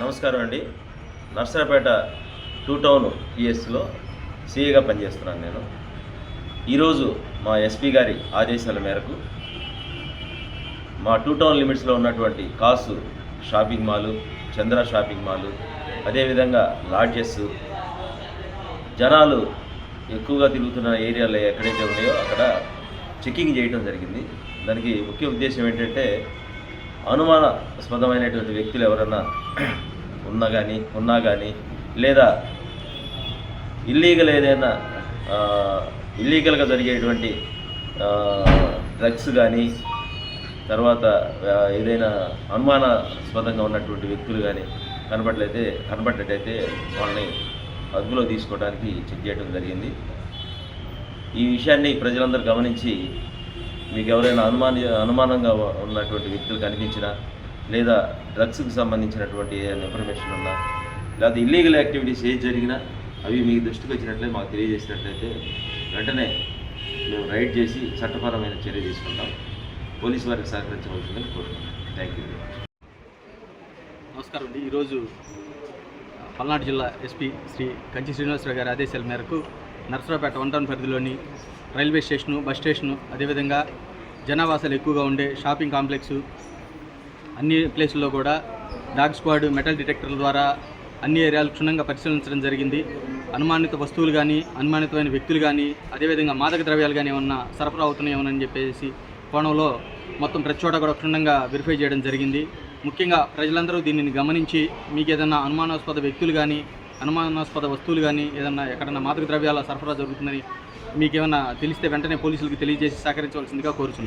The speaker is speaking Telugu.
నమస్కారం అండి. నర్సరాపేట టూ టౌన్ పిఎస్లో సిఏగా పనిచేస్తున్నాను నేను. ఈరోజు మా ఎస్పీ గారి ఆదేశాల మేరకు మా టూ టౌన్ లిమిట్స్లో ఉన్నటువంటి కాసు షాపింగ్ మాలు చంద్ర షాపింగ్ మాలు అదేవిధంగా లాడ్జెస్ జనాలు ఎక్కువగా తిరుగుతున్న ఏరియాలో ఎక్కడైతే ఉన్నాయో అక్కడ చెకింగ్ చేయడం జరిగింది. దానికి ముఖ్య ఉద్దేశం ఏంటంటే అనుమానాస్పదమైనటువంటి వ్యక్తులు ఎవరన్నా ఉన్నా కానీ ఉన్నా కానీ లేదా ఇల్లీగల్ ఏదైనా ఇల్లీగల్గా జరిగేటువంటి డ్రగ్స్ కానీ తర్వాత ఏదైనా అనుమానాస్పదంగా ఉన్నటువంటి వ్యక్తులు కానీ కనబట్లయితే కనబడ్డట్టయితే వాళ్ళని అదుపులో తీసుకోవడానికి చెక్ చేయడం జరిగింది. ఈ విషయాన్ని ప్రజలందరూ గమనించి మీకు ఎవరైనా అనుమాన అనుమానంగా ఉన్నటువంటి వ్యక్తులు కనిపించినా లేదా డ్రగ్స్కి సంబంధించినటువంటి ఏదైనా ఇన్ఫర్మేషన్ ఉన్నా లేదా ఇల్లీగల్ యాక్టివిటీస్ ఏది జరిగినా అవి మీ దృష్టికి వచ్చినట్లే మాకు తెలియజేసినట్లయితే వెంటనే మేము రైడ్ చేసి చట్టపరమైన చర్య తీసుకుంటాం. పోలీసు వారికి సహకరించవలసిందని కోరుతున్నాం థ్యాంక్ యూ నమస్కారం అండి. ఈరోజు పల్నాడు జిల్లా ఎస్పీ శ్రీ కంచి శ్రీనివాసరావు గారి ఆదేశాల మేరకు నర్సరావుపేట వన్ టౌన్ పరిధిలోని రైల్వే స్టేషను బస్ స్టేషను అదేవిధంగా జనావాసాలు ఎక్కువగా ఉండే షాపింగ్ కాంప్లెక్స్ అన్ని ప్లేసుల్లో కూడా డాగ్ స్క్వాడ్ మెటల్ డిటెక్టర్ల ద్వారా అన్ని ఏరియాలు క్షుణ్ణంగా పరిశీలించడం జరిగింది. అనుమానిత వస్తువులు కానీ అనుమానితమైన వ్యక్తులు కానీ అదేవిధంగా మాదక ద్రవ్యాలు కానీ ఏమన్నా సరఫరా అవుతున్నాయేమోనని చెప్పేసి కోణంలో మొత్తం ప్రతి చోట కూడా క్షుణ్ణంగా వెరిఫై చేయడం జరిగింది. ముఖ్యంగా ప్రజలందరూ దీనిని గమనించి మీకు ఏదైనా అనుమానాస్పద వ్యక్తులు కానీ అనుమానాస్పద వస్తువులు కానీ ఏదన్నా ఎక్కడన్నా మాదక ద్రవ్యాల సరఫరా జరుగుతుందని మీకు ఏమైనా తెలిస్తే వెంటనే పోలీసులకు తెలియజేసి సహకరించవలసిందిగా కోరుచున్నాను.